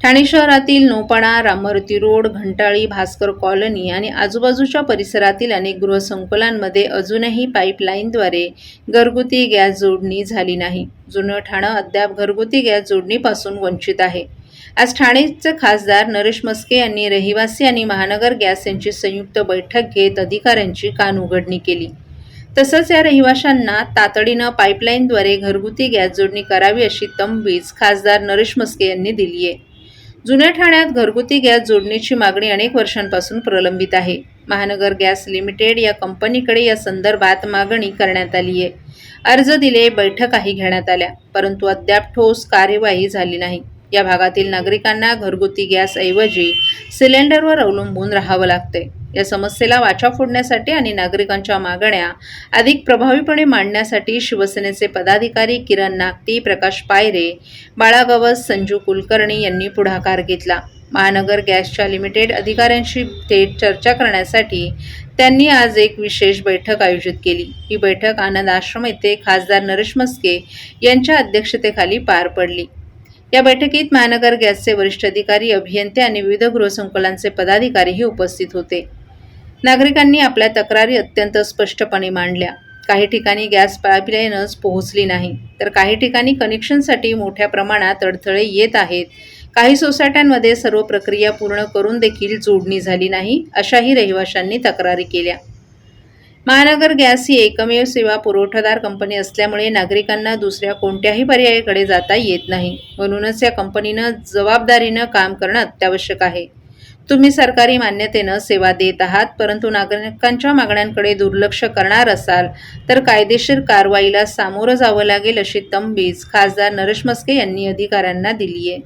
ठाणे शहरातील Naupada Ramamurthy road Ghantali Bhaskar colony आणि आजूबाजूच्या परिसरातील अनेक गृहसंकुलांमध्ये अजूनही पाईपलाईनद्वारे घरगुती गॅस जोडणी झाली नाही. जुनं ठाणं अद्याप घरगुती गॅस जोडणीपासून वंचित आहे. आज ठाणेचे खासदार नरेश मस्के यांनी रहिवासी आणि महानगर गॅस यांची संयुक्त बैठक घेत अधिकाऱ्यांची कानउघडणी केली. तसंच या रहिवाशांना तातडीनं पाईपलाईनद्वारे घरगुती गॅस जोडणी करावी अशी तंबीज खासदार नरेश मस्के यांनी दिली आहे जुन्या ठाण्यात घरगुती गॅस जोडणीची मागणी अनेक वर्षांपासून प्रलंबित आहे. महानगर गॅस लिमिटेड या कंपनीकडे या संदर्भात मागणी करण्यात आली आहे. अर्ज दिले बैठकाही घेण्यात आल्या परंतु अद्याप ठोस कार्यवाही झाली नाही. या भागातील नागरिकांना घरगुती गॅसऐवजी सिलेंडरवर अवलंबून राहावं लागतंय या समस्येला वाचा फोडण्यासाठी आणि नागरिकांच्या मागण्या अधिक प्रभावीपणे मांडण्यासाठी शिवसेनेचे पदाधिकारी किरण नागटी प्रकाश पायरे बाळा गवस संजू कुलकर्णी यांनी पुढाकार घेतला. महानगर गॅसच्या लिमिटेड अधिकाऱ्यांशी थेट चर्चा करण्यासाठी त्यांनी आज एक विशेष बैठक आयोजित केली. ही बैठक आनंद आश्रम येथे खासदार नरेश मस्के यांच्या अध्यक्षतेखाली पार पडली. या बैठकीत महानगर गॅसचे वरिष्ठ अधिकारी अभियंते आणि विविध गृहसंकुलांचे पदाधिकारीही उपस्थित होते. नागरिकांनी आपल्या तक्रारी अत्यंत स्पष्टपणे मांडल्या. काही ठिकाणी गॅस पाईपलाईनच पोहोचली नाही तर काही ठिकाणी कनेक्शनसाठी मोठ्या प्रमाणात अडथळे येत आहेत. काही सोसायट्यांमध्ये सर्व प्रक्रिया पूर्ण करून देखील जोडणी झाली नाही अशाही रहिवाशांनी तक्रारी केल्या. महानगर गॅस ही एकमेव सेवा पुरवठादार कंपनी असल्यामुळे नागरिकांना दुसऱ्या कोणत्याही पर्यायाकडे जाता येत नाही. म्हणूनच या कंपनीनं जबाबदारीनं काम करणं अत्यावश्यक आहे. तुम्ही सरकारी मान्यतेनं सेवा देत आहात परंतु नागरिकांच्या मागण्यांकडे दुर्लक्ष करणार असाल तर कायदेशीर कारवाईला सामोरं जावं लागेल अशी तंबीज खासदार नरेश मस्के यांनी अधिकाऱ्यांना दिली आहे